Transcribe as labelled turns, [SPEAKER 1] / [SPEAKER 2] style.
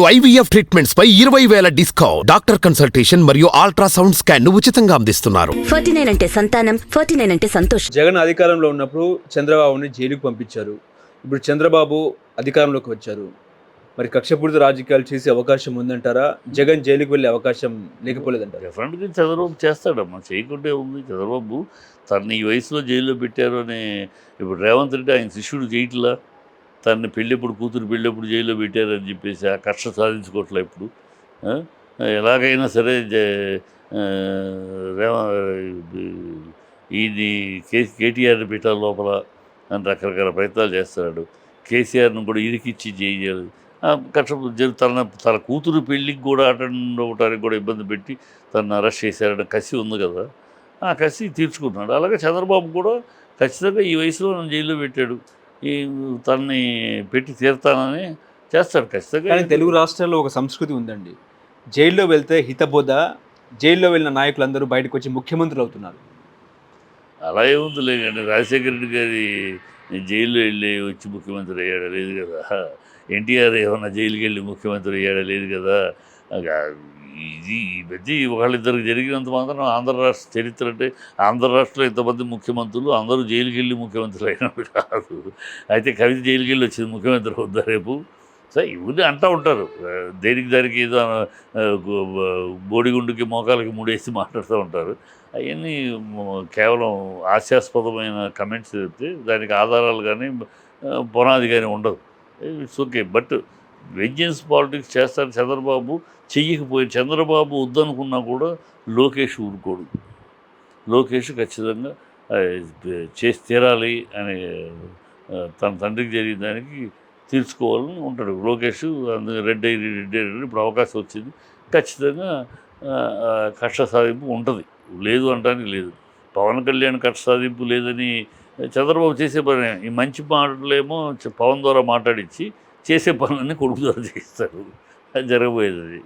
[SPEAKER 1] IVF treatments పై ఇరవై వేల డిస్కౌంట్. డాక్టర్ కన్సల్టేషన్ మరియు అల్ట్రాసౌండ్ స్కాన్ను ఉచితంగా అందిస్తున్నారు.
[SPEAKER 2] ఫార్టీ నైన్ అంటే సంతానం ఫార్టీ నైన్ అంటే సంతోషం.
[SPEAKER 3] జగన్ అధికారంలో ఉన్నప్పుడు చంద్రబాబుని జైలుకు పంపించారు. ఇప్పుడు చంద్రబాబు అధికారంలోకి వచ్చారు. మరి కక్షపూరిత రాజకీయాలు చేసే అవకాశం ఉందంటారా? జగన్ జైలుకు వెళ్ళే అవకాశం లేకపోలేదంటారా?
[SPEAKER 4] డెఫినెట్గా చంద్రబాబు చేస్తాడమ్మా. చేయకుంటే ఉంది. చంద్రబాబు తనని ఈ వయసులో జైల్లో పెట్టారు అని ఇప్పుడు రేవంత్ రెడ్డి ఆయన శిష్యుడు చేయట్లా? తనని పెళ్ళెప్పుడు కూతురు పెళ్ళెప్పుడు జైల్లో పెట్టారని చెప్పేసి ఆ కష్ట సాధించుకోవట్లే ఇప్పుడు. ఎలాగైనా సరే రేవ ఇది కే కేటీఆర్ని పెట్టాలి లోపల అని రకరకాల ప్రయత్నాలు చేస్తున్నాడు. కేసీఆర్ను కూడా ఇరికిచ్చి చేయాలి. కష్టం తన తన కూతురు పెళ్ళికి కూడా అటెండ్ అవ్వడానికి కూడా ఇబ్బంది పెట్టి తను అరెస్ట్ చేశారన్న కసి ఉంది కదా. ఆ కసి తీర్చుకున్నాడు అలాగే చంద్రబాబు కూడా ఖచ్చితంగా ఈ వయసులో నన్ను జైల్లో పెట్టాడు. ఈ తనని పెట్టి తీరుతానని చేస్తాడు ఖచ్చితంగా.
[SPEAKER 3] కానీ తెలుగు రాష్ట్రాల్లో ఒక సంస్కృతి ఉందండి. జైల్లో వెళ్తే హితబోధ జైల్లో వెళ్ళిన నాయకులందరూ బయటకు వచ్చి ముఖ్యమంత్రులు అవుతున్నారు.
[SPEAKER 4] అలా ఏముందిలే కానీ రాజశేఖర రెడ్డి గారి జైల్లో వెళ్ళి వచ్చి ముఖ్యమంత్రి అయ్యాడా లేదు కదా? ఎన్టీఆర్ ఏమన్నా జైలుకి వెళ్ళి ముఖ్యమంత్రి అయ్యాడా లేదు కదా? ఇది ఈ మధ్య వాళ్ళిద్దరికి జరిగినంత మాత్రం ఆంధ్ర రాష్ట్ర చరిత్ర అంటే ఆంధ్ర రాష్ట్రంలో ఇంతమంది ముఖ్యమంత్రులు అందరూ జైలుకి వెళ్ళి ముఖ్యమంత్రులు అయినప్పుడు కాదు. అయితే కవిత జైలుకి వెళ్ళి వచ్చింది ముఖ్యమంత్రి వద్దా రేపు? సో ఇవన్నీ అంటూ ఉంటారు. దేనికి దానికి ఏదో బోడిగుండుకి మోకాలకి మూడేసి మాట్లాడుతూ ఉంటారు. అవన్నీ కేవలం హాస్యాస్పదమైన కమెంట్స్ చెప్తే దానికి ఆధారాలు కానీ పునాది కానీ ఉండదు it's okay. But vengeance politics చేస్తారు చంద్రబాబు చెయ్యకపోయి చంద్రబాబు వద్దనుకున్నా కూడా లోకేష్ ఊరుకోడు. లోకేష్ ఖచ్చితంగా చేసి తీరాలి అని తన తండ్రికి జరిగిన దానికి తీర్చుకోవాలని ఉంటాడు. లోకేష్ అందుకే రెడ్ అయ్యి రెడ్ అయ్యి ఇప్పుడు అవకాశం వచ్చింది. ఖచ్చితంగా కష్ట సాధింపు ఉంటుంది. లేదు అనడానికి లేదు. పవన్ కళ్యాణ్ కష్ట సాధింపు లేదని చంద్రబాబు చేసే పని. ఈ మంచి మాటలేమో పవన్ ద్వారా మాట్లాడించి చేసే పనులన్నీ కొడుకుతో చేస్తారు. అది జరగబోయేది. అది